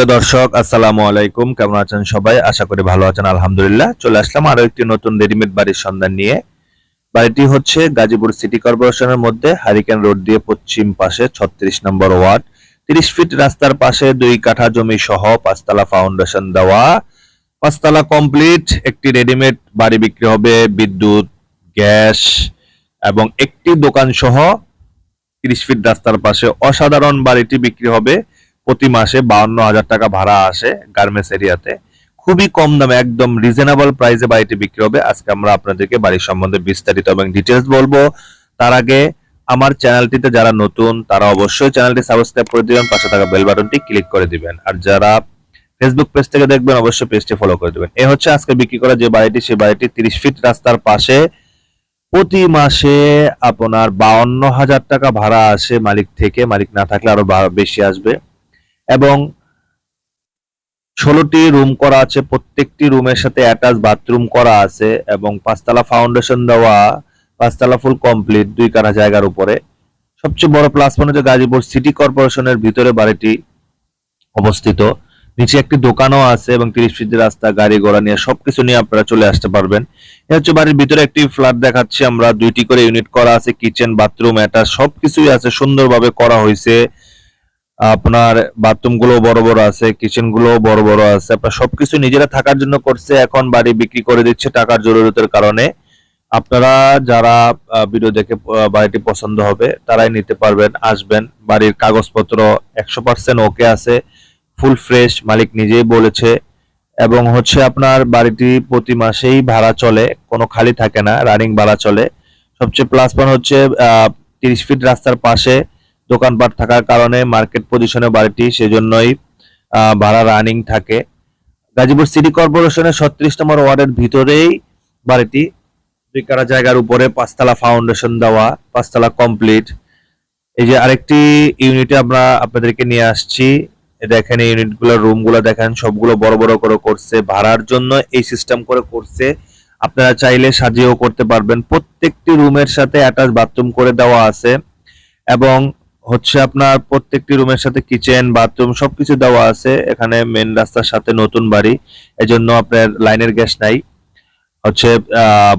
প্রিয় দর্শক, আসসালামু আলাইকুম। কেমন আছেন সবাই? আশা করি ভালো আছেন, আলহামদুলিল্লাহ। চলে আসলাম আরও একটি নতুন রেডিমেড বাড়ির সন্ধান নিয়ে। বাড়িটি হচ্ছে গাজীপুর সিটি কর্পোরেশনের মধ্যে, হারিকেন রোড দিয়ে পশ্চিম পাশে ছত্রিশ নম্বর ওয়ার্ড। তিরিশ ফিট রাস্তার পাশে দুই কাঠা জমি সহ পাঁচতলা ফাউন্ডেশন দেওয়া। পাঁচতলা কমপ্লিট, একটি রেডিমেড বাড়ি বিক্রি হবে বিদ্যুৎ, গ্যাস এবং একটি দোকান সহ তিরিশ ফিট রাস্তার পাশে। অসাধারণ বাড়িটি বিক্রি হবে প্রতি মাসে বাউন্ন হাজার টাকা ভাড়া আসে গার্মেন্টস এরিয়াতে। খুবই কম দামে, একদম রিজনেবল প্রাইসে বাড়িটি বিক্রি হবে। আজকে আমরা আপনাদেরকে বাড়ির সম্বন্ধে বিস্তারিত এবং ডিটেলস বলব। তার আগে আমার চ্যানেলটিতে যারা নতুন, তারা অবশ্যই চ্যানেলটি সাবস্ক্রাইব করে দিবেন, পাশে থাকা বেল বাটনটি ক্লিক করে দিবেন। আর যারা ফেসবুক পেজ থেকে দেখবেন, অবশ্যই পেজটি ফলো করে দিবেন। এ হচ্ছে আজকে বিক্রি করা যে বাড়িটি, সেই বাড়িটি তিরিশ ফিট রাস্তার পাশে। প্রতি মাসে আপনার বাউন্ন হাজার টাকা ভাড়া আসে মালিক থেকে। মালিক না থাকলে আরও বেশি আসবে। এবং ষোলোটি রুম করা আছে, প্রত্যেকটি রুমের সাথে অ্যাটাচ বাথরুম করা আছে এবং পাঁচতলা ফাউন্ডেশন দেওয়া, পাঁচতলা ফুল কমপ্লিট দুই কানা জায়গার উপরে। সবচেয়ে বড় প্লাস পয়েন্ট হচ্ছে গাজীপুর সিটি কর্পোরেশনের ভিতরে বাড়িটি অবস্থিত। নিচে একটি দোকানও আছে এবং তিরিশ ফিট রাস্তা, গাড়ি ঘোড়া নিয়ে সবকিছু নিয়ে আপনারা চলে আসতে পারবেন। এ হচ্ছে বাড়ির ভিতরে একটি ফ্ল্যাট দেখাচ্ছি আমরা, দুইটি করে ইউনিট করা আছে কিচেন বাথরুম এটা সবকিছুই আছে, সুন্দরভাবে করা হয়েছে। আপনার বাথরুমগুলো বড় বড় আছে কিচেনগুলো বড় বড় আছে, আপনার সবকিছু নিজেরা থাকার জন্য করছে, এখন বাড়ি বিক্রি করে দিচ্ছে টাকার জরুরতের কারণে। আপনারা যারা ভিডিও দেখে বাড়িটি পছন্দ হবে, তারাই নিতে পারবেন, আসবেন। বাড়ির কাগজপত্র একশো পার্সেন্ট ওকে আছে ফুল ফ্রেশ মালিক নিজেই বলেছে। এবং হচ্ছে আপনার বাড়িটি প্রতি মাসেই ভাড়া চলে, কোনো খালি থাকে না রানিং ভাড়া চলে। সবচেয়ে প্লাস পয়েন্ট হচ্ছে তিরিশ ফিট রাস্তার পাশে দোকানপাট থাকার কারণে মার্কেট পজিশনে বাড়িটি সেজন্যই ভাড়া রানিং থাকে। গাজীপুর সিটি কর্পোরেশনের ছত্রিশ নম্বর ওয়ার্ডের ভিতরেই বাড়িটি দুই কারা জায়গার উপরে পাঁচতলা ফাউন্ডেশন দেওয়া, পাঁচতলা কমপ্লিট এই যে আরেকটি ইউনিটে আমরা আপনাদেরকে নিয়ে আসছি। দেখেন এই ইউনিটগুলো রুমগুলো দেখেন, সবগুলো বড় বড় করে করছে, ভাড়ার জন্য এই সিস্টেম করে করছে। আপনারা চাইলে সাজিয়েও করতে পারবেন। প্রত্যেকটি রুমের সাথে অ্যাটাচ বাথরুম করে দেওয়া আছে। এবং হচ্ছে আপনার প্রত্যেকটি রুমের সাথে কিচেন বাথরুম সবকিছু দেওয়া আছে। এখানে মেন রাস্তার সাথে নতুন বাড়ি। এজন্য আপনার লাইনের গ্যাস নাই। হচ্ছে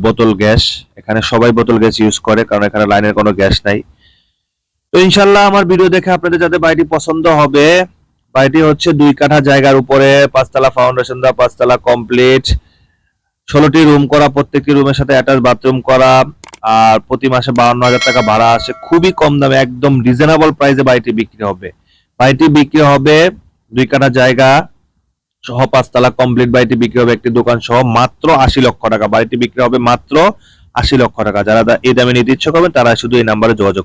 বোতল গ্যাস। এখানে সবাই বোতল গ্যাস ইউজ করে, কারণ এখানে লাইনের কোনো গ্যাস নাই। তো ইনশাল্লাহ আমার ভিডিও দেখে আপনাদের যাতে বাড়িটি পছন্দ হবে, বাড়িটি হচ্ছে দুই কাঠা জায়গার উপরে, পাঁচতলা ফাউন্ডেশন দেওয়া, পাঁচতলা কমপ্লিট ষোলোটি রুম করা, প্রত্যেকটি রুমের সাথে অ্যাটাচ বাথরুম করা। আর প্রতি মাসে বাউন্ন হাজার টাকা ভাড়া আসে। খুবই কম দামে, একদম রিজনেবল প্রাইসে বাড়িটি বিক্রি হবে। বাড়িটি বিক্রি হবে দুই কাটা জায়গা সহ পাঁচতলা কমপ্লিট বাড়িটি বিক্রি হবে একটি দোকান সহ মাত্র আশি লক্ষ টাকা। বাড়িটি বিক্রি হবে মাত্র আশি লক্ষ টাকা। যারা এই দামে নিতে ইচ্ছুক হবেন, তারা শুধু এই নাম্বারে যোগাযোগ